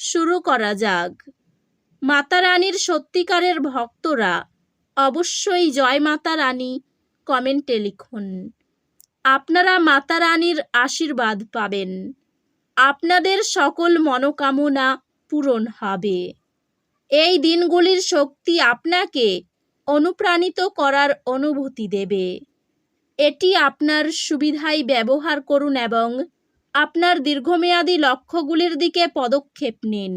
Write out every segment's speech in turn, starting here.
শুরু করা যাক। মাতা রানীর সত্যিকারের ভক্তরা অবশ্যই জয় মাতা রানী কমেন্টে লিখুন। আপনারা মাতা রানীর আশীর্বাদ পাবেন। আপনাদের সকল মনোকামনা পূরণ হবে। এই দিনগুলির শক্তি আপনাকে অনুপ্রাণিত করার অনুভূতি দেবে। এটি আপনার সুবিধায় ব্যবহার করুন এবং আপনার দীর্ঘমেয়াদী লক্ষ্যগুলির দিকে পদক্ষেপ নিন।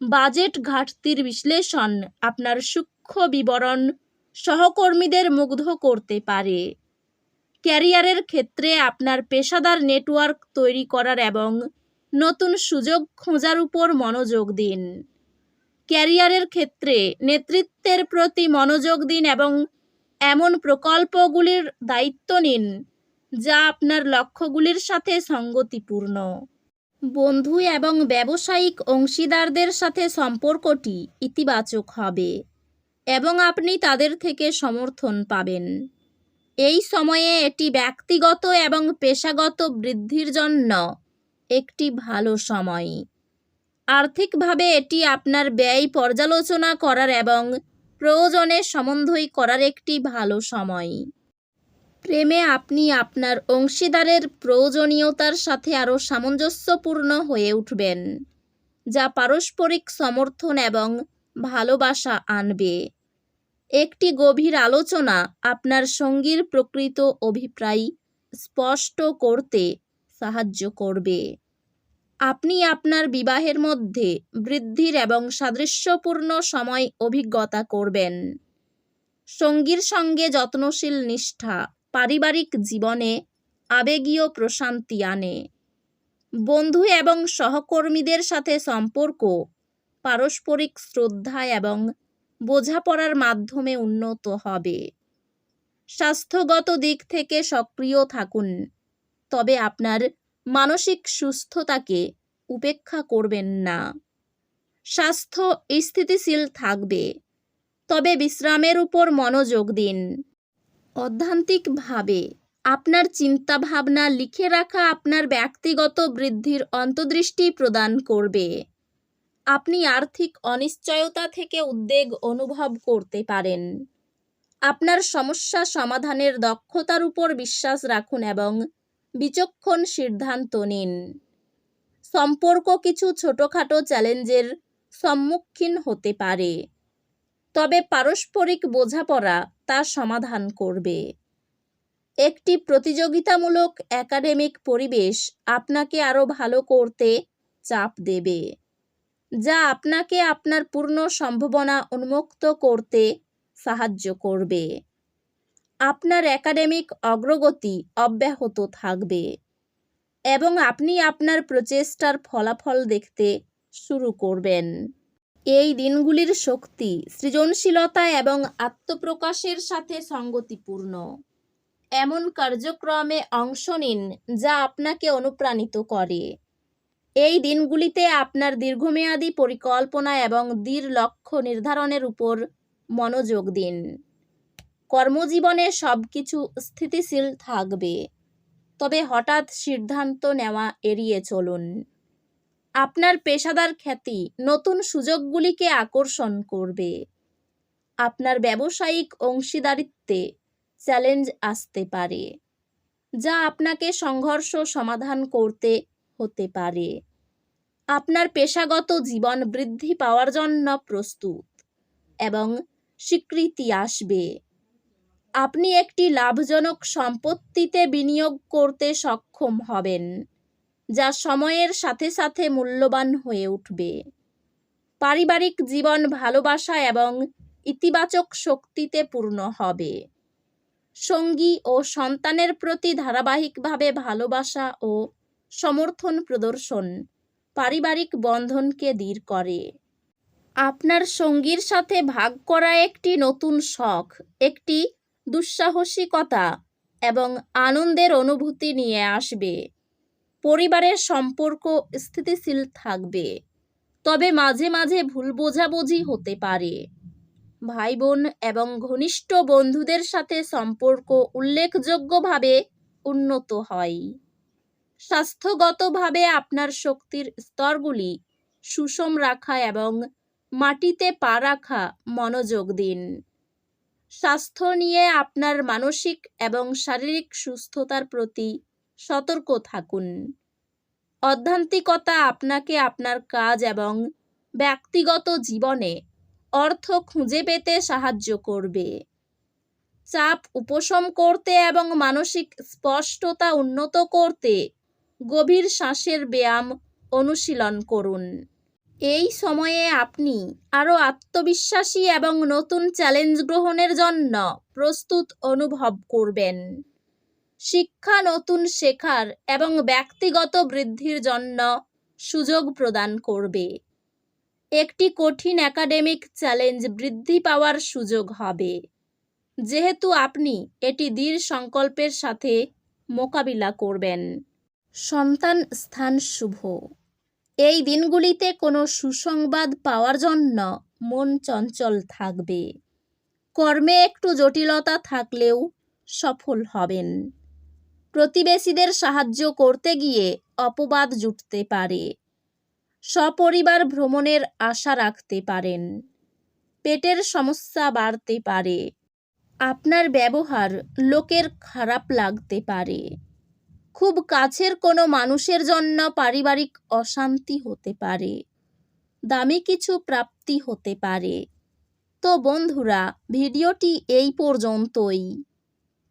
বাজেট ঘাটতির বিশ্লেষণ আপনার সূক্ষ্ম বিবরণ সহকর্মীদের মুগ্ধ করতে পারে। ক্যারিয়ারের ক্ষেত্রে আপনার পেশাদার নেটওয়ার্ক তৈরি করার এবং নতুন সুযোগ খোঁজার উপর মনোযোগ দিন। ক্যারিয়ারের ক্ষেত্রে নেতৃত্বের প্রতি মনোযোগ দিন এবং এমন প্রকল্পগুলির দায়িত্ব নিন যা আপনার লক্ষ্যগুলির সাথে সঙ্গতিপূর্ণ। বন্ধু এবং ব্যবসায়িক অংশীদারদের সাথে সম্পর্কটি ইতিবাচক হবে এবং আপনি তাদের থেকে সমর্থন পাবেন। এই সময়ে এটি ব্যক্তিগত এবং পেশাগত বৃদ্ধির জন্য একটি ভালো সময়। আর্থিকভাবে এটি আপনার ব্যয় পর্যালোচনা করার এবং প্রয়োজনে সমন্বয় করার একটি ভালো সময়। প্রেমে আপনি আপনার অংশীদারের প্রয়োজনীয়তার সাথে আরও সামঞ্জস্যপূর্ণ হয়ে উঠবেন, যা পারস্পরিক সমর্থন এবং ভালোবাসা আনবে। একটি গভীর আলোচনা আপনার সঙ্গীর প্রকৃত অভিপ্রায় স্পষ্ট করতে সাহায্য করবে। আপনি আপনার বিবাহের মধ্যে বৃদ্ধির এবং সাদৃশ্যপূর্ণ সময় অভিজ্ঞতা করবেন। সঙ্গীর সঙ্গে যত্নশীল নিষ্ঠা পারিবারিক জীবনে আবেগীয় প্রশান্তি আনে। বন্ধু এবং সহকর্মীদের সাথে সম্পর্ক, পারস্পরিক শ্রদ্ধা এবং বোঝাপড়ার মাধ্যমে উন্নত হবে। স্বাস্থ্যগত দিক থেকে সক্রিয় থাকুন, তবে আপনার মানসিক সুস্থতাকে উপেক্ষা করবেন না। স্বাস্থ্য স্থিতিশীল থাকবে, তবে বিশ্রামের উপর মনোযোগ দিন। অধ্যান্তিকভাবে, আপনার চিন্তাভাবনা লিখে রাখা আপনার ব্যক্তিগত বৃদ্ধির অন্তর্দৃষ্টি প্রদান করবে। আপনি আর্থিক অনিশ্চয়তা থেকে উদ্বেগ অনুভব করতে পারেন। আপনার সমস্যা সমাধানের দক্ষতার উপর বিশ্বাস রাখুন এবং বিচক্ষণ সিদ্ধান্ত নিন। সম্পর্ক কিছু ছোটোখাটো চ্যালেঞ্জের সম্মুখীন হতে পারে। তবে পারস্পরিক বোঝাপড়া তা সমাধান করবে। একটি প্রতিযোগিতামূলক একাডেমিক পরিবেশ আপনাকে আরও ভালো করতে চাপ দেবে, যা আপনাকে আপনার পূর্ণ সম্ভাবনা উন্মুক্ত করতে সাহায্য করবে। আপনার একাডেমিক অগ্রগতি অব্যাহত থাকবে এবং আপনি আপনার প্রচেষ্টার ফলাফল দেখতে শুরু করবেন। এই দিনগুলির শক্তি সৃজনশীলতা এবং আত্মপ্রকাশের সাথে সঙ্গতিপূর্ণ। এমন কার্যক্রমে অংশ নিন যা আপনাকে অনুপ্রাণিত করে। এই দিনগুলিতে আপনার দীর্ঘমেয়াদী পরিকল্পনা এবং দৃঢ় লক্ষ্য নির্ধারণের উপর মনোযোগ দিন। কর্মজীবনে সব কিছু স্থিতিশীল থাকবে। তবে হঠাৎ সিদ্ধান্ত নেওয়া এড়িয়ে চলুন। আপনার পেশাদার খ্যাতি নতুন সুযোগগুলিকে আকর্ষণ করবে। আপনার ব্যবসায়িক অংশীদারিত্বে চ্যালেঞ্জ আসতে পারে, যা আপনাকে সংঘর্ষ সমাধান করতে হতে পারে। আপনার পেশাগত জীবন বৃদ্ধি পাওয়ার জন্য প্রস্তুত এবং স্বীকৃতি আসবে। আপনি একটি লাভজনক সম্পত্তিতে বিনিয়োগ করতে সক্ষম হবেন। যা সময়ের সাথে সাথে মূল্যবান হয়ে উঠবে। পারিবারিক জীবন ভালোবাসা এবং ইতিবাচক শক্তিতে পূর্ণ হবে। সঙ্গী ও সন্তানের প্রতি ধারাবাহিকভাবে ভালোবাসা ও সমর্থন প্রদর্শন পারিবারিক বন্ধনকে দৃঢ় করে। আপনার সঙ্গীর সাথে ভাগ করা একটি নতুন শখ, একটি দুঃসাহসিকতা এবং আনন্দের অনুভূতি নিয়ে আসবে। পরিবারের সম্পর্ক স্থিতিশীল থাকবে। তবে মাঝে মাঝে ভুল বোঝাবুঝি হতে পারে। ভাই বোন এবং ঘনিষ্ঠ বন্ধুদের সাথে সম্পর্ক উল্লেখযোগ্যভাবে উন্নত হয়। স্বাস্থ্যগতভাবে আপনার শক্তির স্তরগুলি সুষম রাখা এবং মাটিতে পা রাখা মনোযোগ দিন। স্বাস্থ্য নিয়ে আপনার মানসিক এবং শারীরিক সুস্থতার প্রতি সতর্ক থাকুন। অধ্যান্তিকতা আপনাকে আপনার কাজ এবং ব্যক্তিগত জীবনে অর্থ খুঁজে পেতে সাহায্য করবে। চাপ উপশম করতে এবং মানসিক স্পষ্টতা উন্নত করতে গভীর শ্বাসের ব্যায়াম অনুশীলন করুন। এই সময়ে আপনি আরও আত্মবিশ্বাসী এবং নতুন চ্যালেঞ্জ গ্রহণের জন্য প্রস্তুত অনুভব করবেন। শিক্ষা নতুন শেখার এবং ব্যক্তিগত বৃদ্ধির জন্য সুযোগ প্রদান করবে। একটি কঠিন একাডেমিক চ্যালেঞ্জ বৃদ্ধি পাওয়ার সুযোগ হবে। যেহেতু আপনি এটি দৃঢ় সংকল্পের সাথে মোকাবিলা করবেন। সন্তান স্থান শুভ। এই দিনগুলিতে কোনো সুসংবাদ পাওয়ার জন্য মন চঞ্চল থাকবে। কর্মে একটু জটিলতা থাকলেও সফল হবেন। প্রতিবেশীদের সাহায্য করতে গিয়ে অপবাদ জুটতে পারে। সপরিবার ভ্রমণের আশা রাখতে পারেন। পেটের সমস্যা বাড়তে পারে। আপনার ব্যবহার লোকের খারাপ লাগতে পারে। খুব কাছের কোনো মানুষের জন্য পারিবারিক অশান্তি হতে পারে। দামি কিছু প্রাপ্তি হতে পারে। তো বন্ধুরা, ভিডিওটি এই পর্যন্তই।